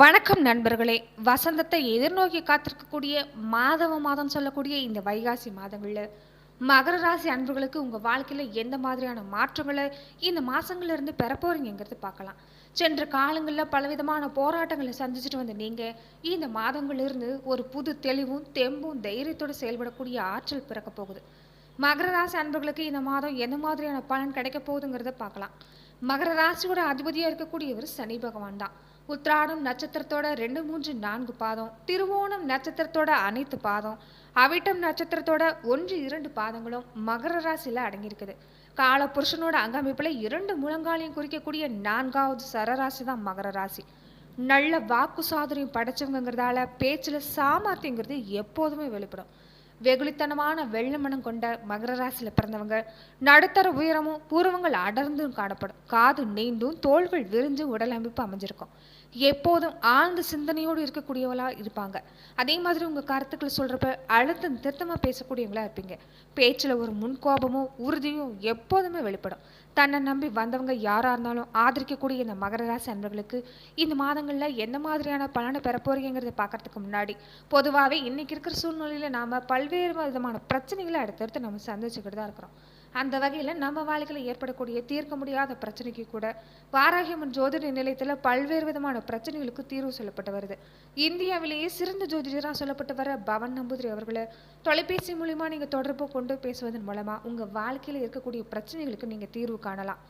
வணக்கம் நண்பர்களே. வசந்தத்தை எதிர்நோக்கி காத்திருக்கக்கூடிய மாதவ மாதம் சொல்லக்கூடிய இந்த வைகாசி மாதங்களில் மகர ராசி அன்பர்களுக்கு உங்கள் வாழ்க்கையில் எந்த மாதிரியான மாற்றங்களை இந்த மாதங்கள்லேருந்து பெற பார்க்கலாம். சென்ற காலங்களில் பலவிதமான போராட்டங்களை சந்திச்சுட்டு வந்த நீங்கள் இந்த மாதங்களிலிருந்து ஒரு புது தெளிவும் தெம்பும் தைரியத்தோடு செயல்படக்கூடிய ஆற்றல் பிறக்க போகுது. மகர ராசி அன்பர்களுக்கு இந்த மாதம் எந்த மாதிரியான பலன் கிடைக்க போகுதுங்கிறத பார்க்கலாம். மகர ராசியோட அதிபதியாக இருக்கக்கூடியவர் சனி பகவான் தான். உத்ராடம் நட்சத்திரத்தோட ரெண்டு மூன்று நான்கு பாதம் திருவோணம் நட்சத்திரத்தோட அனைத்து பாதம் அவிட்டம் நட்சத்திரத்தோட ஒன்று இரண்டு பாதங்களும் மகர ராசியில் அடங்கியிருக்குது. கால புருஷனோட அங்கமைப்பில் இரண்டு முழங்காலையும் குறிக்கக்கூடிய நான்காவது சரராசி தான் மகர ராசி. நல்ல வாக்கு சாதுரியம் படைச்சவங்கிறதால பேச்சில் சாமர்த்தியங்கிறது எப்போதுமே வெளிப்படும். வெகுளித்தனமான வெள்ள மனம் கொண்ட மகர ராசியில் பிறந்தவங்க நடுத்தர உயரமும் பூர்வங்கள் அடர்ந்தும் காணப்படும். காது நீண்டும் தோள்கள் விரிஞ்சு உடல் அமைப்பு அமைஞ்சிருக்கும். எப்போதும் ஆழ்ந்த சிந்தனையோடு இருக்கக்கூடியவளா இருப்பாங்க. அதே மாதிரி உங்க கருத்துக்களை சொல்றப்ப அழுத்தம் திருத்தமா பேசக்கூடியவங்களா இருப்பீங்க. பேச்சில் ஒரு முன்கோபமும் உறுதியும் எப்போதுமே வெளிப்படும். தன்னை நம்பி வந்தவங்க யாராக இருந்தாலும் ஆதரிக்கக்கூடிய இந்த மகர ராசி அன்பர்களுக்கு இந்த மாதங்களில் எந்த மாதிரியான பலனை பெற பார்க்கறதுக்கு முன்னாடி பொதுவாகவே இன்றைக்கி இருக்கிற சூழ்நிலையில் நாம் பல்வேறு விதமான பிரச்சனைகளை அடுத்தடுத்து நம்ம சந்திச்சுக்கிட்டு தான் இருக்கிறோம். அந்த வகையில் நம்ம வாழ்க்கையில் ஏற்படக்கூடிய தீர்க்க முடியாத பிரச்சனைக்கு கூட வாராகியம்மன் ஜோதிட நிலையத்தில் பல்வேறு விதமான பிரச்சனைகளுக்கு தீர்வு சொல்லப்பட்டு வருது. இந்தியாவிலேயே சிறந்த ஜோதிடராக சொல்லப்பட்டு வர பவன் நம்பூதிரி அவர்களை தொலைபேசி மூலிமா நீங்கள் தொடர்பு கொண்டு பேசுவதன் மூலமாக உங்கள் வாழ்க்கையில் இருக்கக்கூடிய பிரச்சனைகளுக்கு நீங்கள் தீர்வு காணலாம்.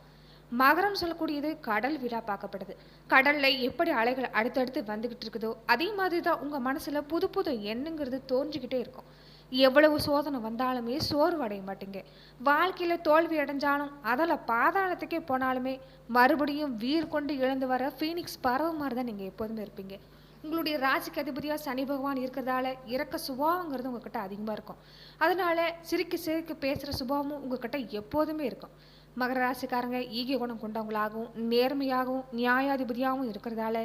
மகரம் சொல்லக்கூடியது கடல் விழா பார்க்கப்படுது. கடல்ல எப்படி அலைகள் அடுத்தடுத்து வந்துகிட்டு இருக்குதோ அதே மாதிரி தான் உங்க மனசுல புது புது எண்ணங்கிறது தோன்றிக்கிட்டே இருக்கும். எவ்வளவு சோதனை வந்தாலுமே சோர்வு அடைய மாட்டீங்க. வாழ்க்கையில் தோல்வி அடைஞ்சாலும் அதில் பாதாளத்துக்கே போனாலுமே மறுபடியும் வீர் கொண்டு இழந்து வர ஃபீனிக்ஸ் பறவை மாதிரி தான் நீங்கள் எப்போதுமே இருப்பீங்க. உங்களுடைய ராசிக்கு அதிபதியாக சனி பகவான் இருக்கிறதால இறக்க சுபாவங்கிறது உங்ககிட்ட அதிகமாக இருக்கும். அதனால சிரிக்க சிரிக்க பேசுகிற சுபாவமும் உங்ககிட்ட எப்போதுமே இருக்கும். மகர ராசிக்காரங்க ஈகை குணம் கொண்டவங்களாகவும் நேர்மையாகவும் நியாயாதிபதியாகவும் இருக்கிறதால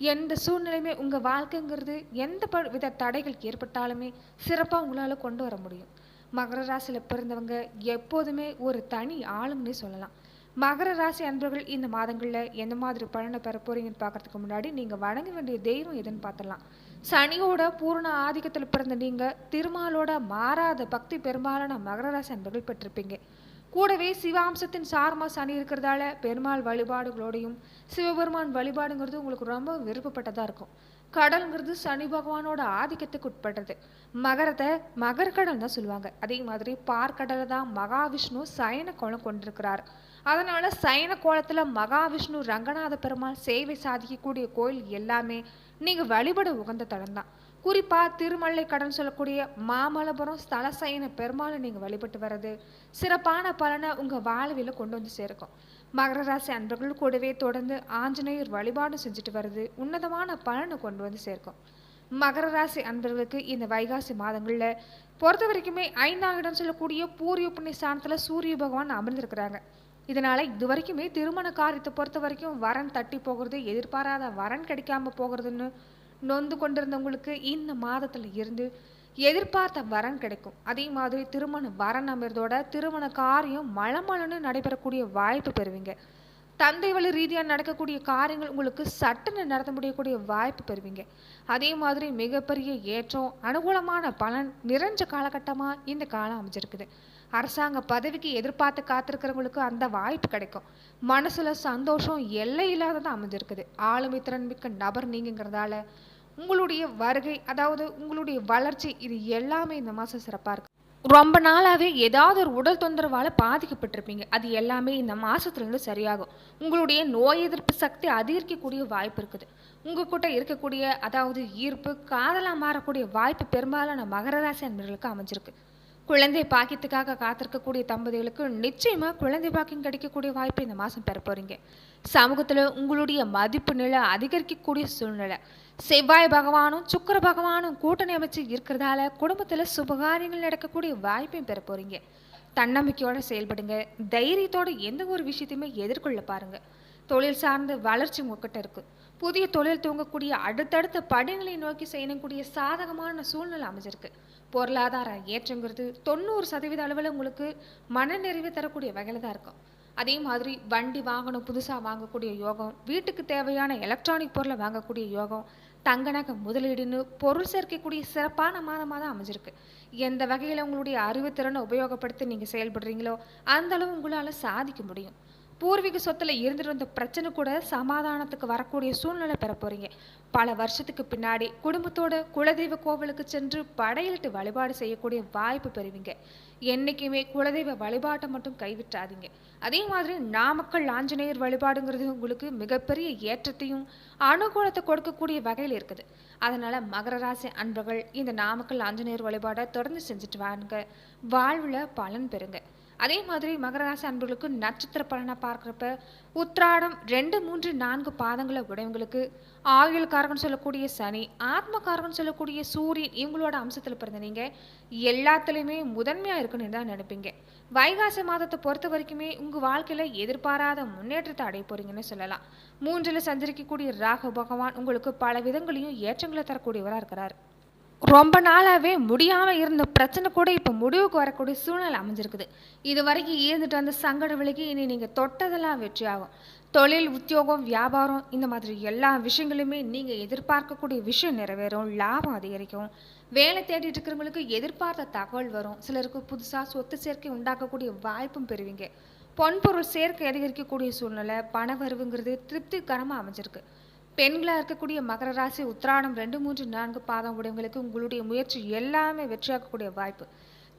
எந்த சூழ்நிலையுமே உங்கள் வாழ்க்கைங்கிறது எந்த ப வித தடைகள் ஏற்பட்டாலுமே சிறப்பாக உங்களால் கொண்டு வர முடியும். மகர ராசியில் பிறந்தவங்க எப்போதுமே ஒரு தனி ஆளுங்கன்னே சொல்லலாம். மகர ராசி அன்பர்கள் இந்த மாதங்களில் எந்த மாதிரி பலனை பெற போகிறீங்கன்னு பார்க்கறதுக்கு முன்னாடி நீங்கள் வணங்க வேண்டிய தெய்வம் எதுன்னு பார்த்துடலாம். சனியோட பூரண ஆதிக்கத்தில் பிறந்த நீங்கள் திருமாலோட மாறாத பக்தி பெரும்பாலான மகர ராசி அன்பர்கள் பெற்றிருப்பீங்க. கூடவே சிவாம்சத்தின் சாரமா சனி இருக்கிறதால பெருமாள் வழிபாடுகளோடையும் சிவபெருமான் வழிபாடுங்கிறது உங்களுக்கு ரொம்ப விருப்பப்பட்டதாக இருக்கும். கடல்ங்கிறது சனி பகவானோட ஆதிக்கத்துக்கு உட்பட்டது. மகரத்தை மகரக்கடல் தான் சொல்லுவாங்க. அதே மாதிரி பார்க்கடலை தான் மகாவிஷ்ணு சயன கோலம் கொண்டிருக்கிறார். அதனால் சைன கோலத்தில் மகாவிஷ்ணு ரங்கநாத பெருமாள் சேவை சாதிக்கக்கூடிய கோயில் எல்லாமே நீங்கள் வழிபட உகந்த தலம் தான் குறிப்பாக திருமலை கடன் சொல்லக்கூடிய மாமல்லபுரம் ஸ்தல சயன பெருமாளை நீங்கள் வழிபட்டு வர்றது சிறப்பான பலனை உங்கள் வாழ்வில கொண்டு வந்து சேர்க்கும். மகர ராசி அன்பர்கள் கூடவே தொடர்ந்து ஆஞ்சநேயர் வழிபாடு செஞ்சுட்டு வர்றது உன்னதமான பலனை கொண்டு வந்து சேர்க்கும். மகர ராசி அன்பர்களுக்கு இந்த வைகாசி மாதங்களில் பொறுத்த வரைக்குமே ஐந்தாம் இடம் சொல்லக்கூடிய பூரிய புண்ணிய ஸ்தானத்தில் சூரிய பகவான் அமர்ந்திருக்கிறாங்க. இதனால் இது வரைக்குமே திருமண காரியத்தை பொறுத்த வரைக்கும் வரன் தட்டி போகிறது எதிர்பாராத வரன் கிடைக்காம போகிறதுன்னு நொந்து கொண்டிருந்தவங்களுக்கு இந்த மாதத்தில் இருந்து எதிர்பார்த்த வரன் கிடைக்கும். அதே மாதிரி திருமண வரன் அமைறதோட திருமண காரியம் மளமளன்னு நடைபெறக்கூடிய வாய்ப்பு பெறுவீங்க. தந்தை வழி ரீதியாக நடக்கக்கூடிய காரியங்கள் உங்களுக்கு சட்டுன்னு நடத்த முடியக்கூடிய வாய்ப்பு பெறுவீங்க. அதே மாதிரி மிகப்பெரிய ஏற்றம் அனுகூலமான பலன் நிறைஞ்ச காலகட்டமாக இந்த காலம் அமைஞ்சிருக்குது. அரசாங்க பதவிக்கு எதிர்பார்த்து காத்திருக்கிறவங்களுக்கு அந்த வாய்ப்பு கிடைக்கும். மனசுல சந்தோஷம் எல்லை இல்லாததான் அமைஞ்சிருக்குது. ஆளுமை திறன் மிக்க நபர் நீங்கிறதால உங்களுடைய வருகை அதாவது உங்களுடைய வளர்ச்சி இது எல்லாமே இந்த மாதம் சிறப்பாக இருக்கு. ரொம்ப நாளாகவே ஏதாவது ஒரு உடல் தொந்தரவால் பாதிக்கப்பட்டிருப்பீங்க. அது எல்லாமே இந்த மாதத்துலேருந்து சரியாகும். உங்களுடைய நோய் எதிர்ப்பு சக்தி அதிகரிக்கக்கூடிய வாய்ப்பு இருக்குது. உங்கள் கிட்ட இருக்கக்கூடிய அதாவது ஈர்ப்பு காதலாக மாறக்கூடிய வாய்ப்பு பெரும்பாலான மகர ராசி அன்பர்களுக்கு அமைஞ்சிருக்கு. குழந்தை பாக்கியத்துக்காக காத்திருக்கக்கூடிய தம்பதிகளுக்கு நிச்சயமா குழந்தை பாக்கியம் கிடைக்கக்கூடிய வாய்ப்பு இந்த மாதம் பெற போறீங்க சமூகத்தில் உங்களுடைய மதிப்பு நிலை அதிகரிக்கக்கூடிய சூழ்நிலை. செவ்வாய் பகவானும் சுக்கர பகவானும் கூட்டணி அமைச்சு இருக்கிறதால குடும்பத்தில் சுபகாரியங்கள் நடக்கக்கூடிய வாய்ப்பையும் பெற போறீங்க தன்னம்பிக்கையோட செயல்படுங்க. தைரியத்தோட எந்த ஒரு விஷயத்தையுமே எதிர்கொள்ள பாருங்க. தொழில் சார்ந்த வளர்ச்சி உங்ககிட்ட இருக்கு. புதிய தொழில் துவங்கக்கூடிய அடுத்தடுத்த படிநிலை நோக்கி செய்யக்கூடிய சாதகமான சூழ்நிலை அமைஞ்சிருக்கு. பொருளாதார ஏற்றங்கிறது தொண்ணூறு சதவீத அளவில் உங்களுக்கு மனநிறைவு தரக்கூடிய வகையில் தான் இருக்கும். அதே மாதிரி வண்டி வாங்கணும் புதுசாக வாங்கக்கூடிய யோகம் வீட்டுக்கு தேவையான எலக்ட்ரானிக் பொருளை வாங்கக்கூடிய யோகம் தங்க நகை முதலீடுன்னு பொருள் சேர்க்கக்கூடிய சிறப்பான மாதமாக தான் அமைஞ்சிருக்கு. எந்த வகையில் உங்களுடைய அறிவுத்திறனை உபயோகப்படுத்தி நீங்கள் செயல்படுறீங்களோ அந்த அளவு உங்களால் சாதிக்க முடியும். பூர்வீக சொத்துல இருந்துட்டு வந்த பிரச்சனை கூட சமாதானத்துக்கு வரக்கூடிய சூழ்நிலை பெற போறீங்க. பல வருஷத்துக்கு பின்னாடி குடும்பத்தோட குலதெய்வ கோவிலுக்கு சென்று படையலிட்டு வழிபாடு செய்யக்கூடிய வாய்ப்பு பெறுவீங்க. என்றைக்குமே குலதெய்வ வழிபாட்டை மட்டும் கைவிட்டாதீங்க. அதே மாதிரி நாமக்கல் ஆஞ்சநேயர் வழிபாடுங்கிறது உங்களுக்கு மிகப்பெரிய ஏற்றத்தையும் அனுகூலத்தை கொடுக்கக்கூடிய வகையில் இருக்குது. அதனால மகர ராசி அன்பர்கள் இந்த நாமக்கல் ஆஞ்சநேயர் வழிபாடை தொடர்ந்து செஞ்சுட்டு வாங்க. வாழ்வில் பலன் பெறுங்க. அதே மாதிரி மகர ராசி அன்பர்களுக்கு நட்சத்திர பலனை பார்க்குறப்ப உத்ராடம் ரெண்டு மூன்று நான்கு பாதங்களை உடையவங்களுக்கு ஆயுள்காரகன் சொல்லக்கூடிய சனி ஆத்மகாரகன் சொல்லக்கூடிய சூரியன் இவங்களோட அம்சத்தில் பிறந்த நீங்கள் எல்லாத்துலேயுமே முதன்மையாக இருக்குன்னு தான் நினைப்பீங்க. வைகாசி மாதத்தை பொறுத்த வரைக்குமே உங்கள் வாழ்க்கையில் எதிர்பாராத முன்னேற்றத்தை அடைய போகிறீங்கன்னு சொல்லலாம். மூன்றில் சஞ்சரிக்கக்கூடிய ராகு பகவான் உங்களுக்கு பல விதங்களையும் ஏற்றங்களை தரக்கூடியவராக இருக்கிறார். ரொம்ப நாளாகவே முடியாமல் இருந்த பிரச்சனை கூட இப்போ முடிவுக்கு வரக்கூடிய சூழ்நிலை அமைஞ்சிருக்குது. இது வரைக்கும் இருந்துட்டு வந்த சங்கட விலைக்கு இனி நீங்கள் தொட்டதெல்லாம் வெற்றியாகும் தொழில் உத்தியோகம் வியாபாரம் இந்த மாதிரி எல்லா விஷயங்களுமே நீங்கள் எதிர்பார்க்கக்கூடிய விஷயம் நிறைவேறும் லாபம் அதிகரிக்கும். வேலை தேடிட்டு இருக்கிறவங்களுக்கு எதிர்பார்த்த தகவல் வரும். சிலருக்கு புதுசாக சொத்து சேர்க்கை உண்டாக்கக்கூடிய வாய்ப்பும் பெறுவீங்க. பொன்பொருள் சேர்க்கை அதிகரிக்கக்கூடிய சூழ்நிலை பண வரவுங்கிறது திருப்திகரமாக அமைஞ்சிருக்கு. பெண்களாக இருக்கக்கூடிய மகர ராசி உத்திராடம் ரெண்டு மூன்று நான்கு பாதம் உடையவங்களுக்கு உங்களுடைய முயற்சி எல்லாமே வெற்றியாக்கக்கூடிய வாய்ப்பு.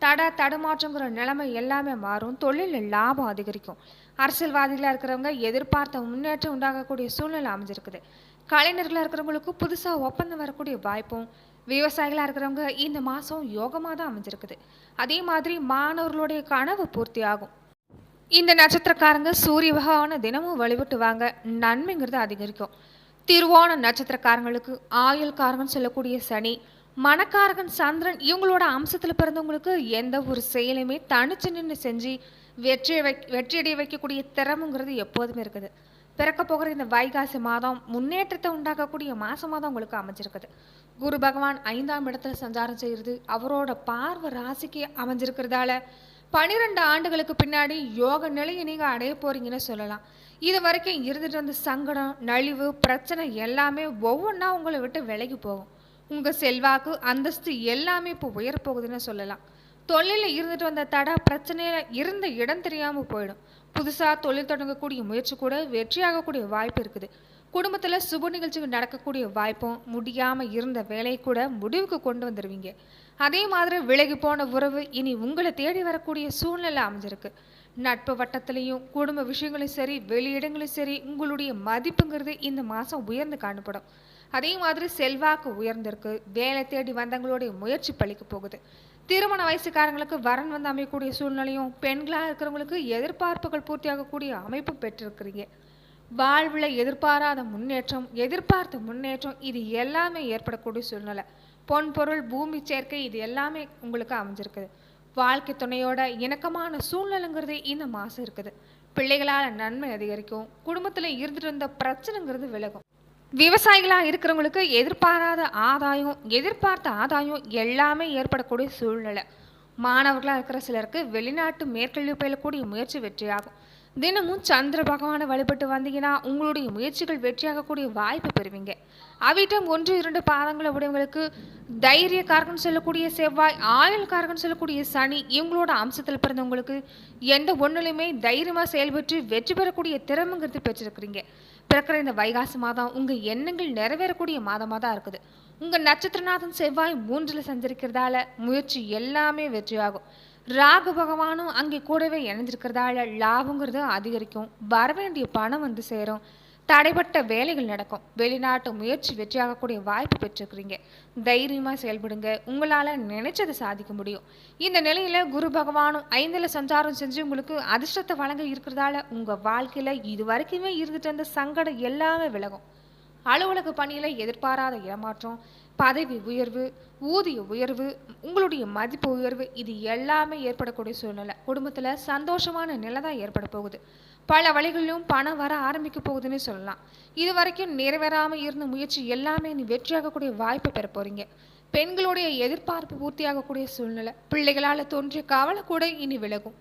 தட தடுமாற்றங்கிற நிலைமை எல்லாமே மாறும். தொழிலில் லாபம் அதிகரிக்கும். அரசியல்வாதிகளாக இருக்கிறவங்க எதிர்பார்த்த முன்னேற்றம் உண்டாகக்கூடிய சூழ்நிலை அமைஞ்சிருக்குது. கலைஞர்களாக இருக்கிறவங்களுக்கு புதுசாக ஒப்பந்தம் வரக்கூடிய வாய்ப்பும் விவசாயிகளாக இருக்கிறவங்க இந்த மாதம் யோகமாக தான் அமைஞ்சிருக்குது. அதே மாதிரி மாணவர்களுடைய கனவு பூர்த்தி ஆகும் இந்த நட்சத்திரக்காரங்க சூரிய பகவானை தினமும் வழிபட்டு வாங்க. நன்மைங்கிறது அதிகரிக்கும். திருவோண நட்சத்திரக்காரங்களுக்கு ஆயுள்காரகன் சொல்லக்கூடிய சனி மணக்காரகன் சந்திரன் இவங்களோட அம்சத்தில் பிறந்தவங்களுக்கு எந்த ஒரு செயலுமே தனிச்சு நின்று செஞ்சு வெற்றியை வை வெற்றியடைய வைக்கக்கூடிய திறமுங்கிறது எப்போதுமே இருக்குது. பிறக்க போகிற இந்த வைகாசி மாதம் முன்னேற்றத்தை உண்டாக்கக்கூடிய மாசமாக தான் உங்களுக்கு அமைஞ்சிருக்குது. குரு பகவான் ஐந்தாம் இடத்துல சஞ்சாரம் செய்கிறது. அவரோட பார்வை ராசிக்கு அமைஞ்சிருக்கிறதால பனிரெண்டு ஆண்டுகளுக்கு பின்னாடி யோக நிலையை நீங்கள் அடைய போறீங்கன்னு சொல்லலாம். இது வரைக்கும் இருந்துட்டு வந்த சங்கடம் நலிவு பிரச்சனை எல்லாமே ஒவ்வொன்றா உங்களை விட்டு விலகி போகும். உங்கள் செல்வாக்கு அந்தஸ்து எல்லாமே இப்போ உயரப்போகுதுன்னு சொல்லலாம். தொழிலில் இருந்துட்டு வந்த தடை பிரச்சனையில் இருந்த இடம் தெரியாமல் போயிடும். புதுசாக தொழில் தொடங்கக்கூடிய முயற்சி கூட வெற்றியாகக்கூடிய வாய்ப்பு இருக்குது. குடும்பத்தில் சுப நிகழ்ச்சிகள் நடக்கக்கூடிய வாய்ப்பும் முடியாமல் இருந்த வேலையை கூட முடிவுக்கு கொண்டு வந்துடுவீங்க அதே மாதிரி விலகி போன உறவு இனி உங்களை தேடி வரக்கூடிய சூழ்நிலை அமைஞ்சிருக்கு. நட்பு வட்டத்திலையும் குடும்ப விஷயங்களும் சரி வெளியிடங்களும் சரி உங்களுடைய மதிப்புங்கிறது இந்த மாதம் உயர்ந்து காணப்படும். அதே மாதிரி செல்வாக்கு உயர்ந்திருக்கு. வேலை தேடி வந்தவங்களுடைய முயற்சி பழிக்க போகுது. திருமண வயசுக்காரங்களுக்கு வரன் வந்து அமையக்கூடிய சூழ்நிலையும் பெண்களாக இருக்கிறவங்களுக்கு எதிர்பார்ப்புகள் பூர்த்தியாகக்கூடிய அமைப்பு பெற்றிருக்கிறீங்க. வாழ்வில் எதிர்பாராத முன்னேற்றம் எதிர்பார்த்த முன்னேற்றம் இது எல்லாமே ஏற்படக்கூடிய சூழ்நிலை. பொன் பொருள் பூமி சேர்க்கை இது எல்லாமே உங்களுக்கு அமைஞ்சிருக்குது. வாழ்க்கை துணையோட இணக்கமான சூழ்நிலைங்கிறது இந்த மாதம் இருக்குது. பிள்ளைகளால் நன்மை அதிகரிக்கும். குடும்பத்தில் இருந்துட்டு இருந்த பிரச்சனைங்கிறது விலகும். விவசாயிகளாக இருக்கிறவங்களுக்கு எதிர்பாராத ஆதாயம் எதிர்பார்த்த ஆதாயம் எல்லாமே ஏற்படக்கூடிய சூழ்நிலை. மாணவர்களாக இருக்கிற சிலருக்கு வெளிநாட்டு மேற்கல்வி பயிலக்கூடிய முயற்சி வெற்றியாகும். தினமும் சந்திர பகவானை வழிபட்டு வந்தீங்கன்னா உங்களுடைய முயற்சிகள் வெற்றியாகக்கூடிய வாய்ப்பு பெறுவீங்க. அவிட்டம் ஒன்று இரண்டு பாதங்களை உடையவங்களுக்கு தைரியக்காரகன் சொல்லக்கூடிய செவ்வாய் ஆயுள்காரகன் சொல்லக்கூடிய சனி இவங்களோட அம்சத்தில் பிறந்தவங்களுக்கு எந்த ஒன்றுலையுமே தைரியமாக செயல்பட்டு வெற்றி பெறக்கூடிய திறமைங்கிறது பெற்றிருக்கிறீங்க. பிறக்கிற இந்த வைகாசி மாதம் உங்கள் எண்ணங்கள் நிறைவேறக்கூடிய மாதமாக தான் இருக்குது. உங்கள் நட்சத்திரநாதன் செவ்வாய் மூன்றில் சஞ்சரிக்கிறதால முயற்சி எல்லாமே வெற்றியாகும். ராகு பகவானும் அங்கே கூடவே இணைஞ்சிருக்கிறதால லாபங்கிறது அதிகரிக்கும். வரவேண்டிய பணம் வந்து சேரும். தடைப்பட்ட வேலைகள் நடக்கும். வெளிநாட்டு முயற்சி வெற்றியாகக்கூடிய வாய்ப்பு பெற்றிருக்கிறீங்க. தைரியமாக செயல்படுங்க. உங்களால் நினைச்சதை சாதிக்க முடியும். இந்த நிலையில் குரு பகவானும் ஐந்தில் சஞ்சாரம் செஞ்சு உங்களுக்கு அதிர்ஷ்டத்தை வழங்க இருக்கிறதால உங்கள் வாழ்க்கையில் இது வரைக்குமே இருந்துட்டு வந்த சங்கடம் எல்லாமே விலகும். அலுவலக பணியில் எதிர்பாராத ஏமாற்றம் பதவி உயர்வு ஊதிய உயர்வு உங்களுடைய மதிப்பு உயர்வு இது எல்லாமே ஏற்படக்கூடிய சூழ்நிலை. குடும்பத்தில் சந்தோஷமான நிலை தான் ஏற்பட போகுது. பல வழிகளிலும் பணம் வர ஆரம்பிக்க போகுதுன்னு சொல்லலாம். இது வரைக்கும் நிறைவேறாமல் இருந்த முயற்சி எல்லாமே நீ வெற்றியாகக்கூடிய வாய்ப்பை பெற போறீங்க. பெண்களுடைய எதிர்பார்ப்பு பூர்த்தியாகக்கூடிய சூழ்நிலை பிள்ளைகளால் தோன்றிய கவலை கூட இனி விலகும்.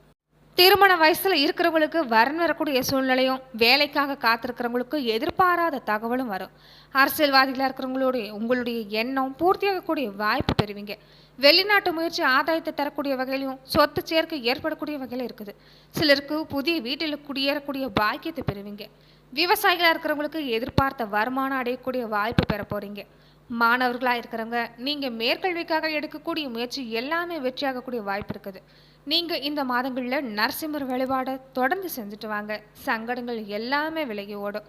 திருமண வயசில் இருக்கிறவங்களுக்கு வரன் வரக்கூடிய சூழ்நிலையும் வேலைக்காக காத்திருக்கிறவங்களுக்கு எதிர்பாராத தகவலும் வரும். அரசியல்வாதிகளாக இருக்கிறவங்களுடைய உங்களுடைய எண்ணம் பூர்த்தியாகக்கூடிய வாய்ப்பு பெறுவீங்க. வெளிநாட்டு முயற்சி ஆதாயத்தை தரக்கூடிய வகையிலும் சொத்து சேர்க்கை ஏற்படக்கூடிய வகையில் இருக்குது. சிலருக்கு புதிய வீட்டில் குடியேறக்கூடிய பாக்கியத்தை பெறுவீங்க. விவசாயிகளாக இருக்கிறவங்களுக்கு எதிர்பார்த்த வருமானம் அடையக்கூடிய வாய்ப்பு பெற போகிறீங்க மாணவர்களாக இருக்கிறவங்க நீங்கள் மேற்கல்விக்காக எடுக்கக்கூடிய முயற்சி எல்லாமே வெற்றியாகக்கூடிய வாய்ப்பு இருக்குது. நீங்கள் இந்த மாதங்களில் நரசிம்மர் வழிபாடை தொடர்ந்து செஞ்சுட்டு வாங்க. சங்கடங்கள் எல்லாமே விலகி ஓடும்.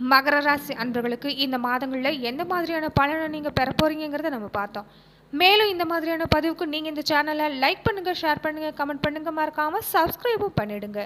மகர ராசி அன்பர்களுக்கு இந்த மாதங்களில் எந்த மாதிரியான பலனை நீங்கள் பெற போகிறீங்கிறத நம்ம பார்த்தோம். மேலும் இந்த மாதிரியான பதிவுக்கு நீங்கள் இந்த சேனலை லைக் பண்ணுங்கள் ஷேர் பண்ணுங்கள் கமெண்ட் பண்ணுங்கள் மறக்காமல் சப்ஸ்கிரைபும் பண்ணிவிடுங்க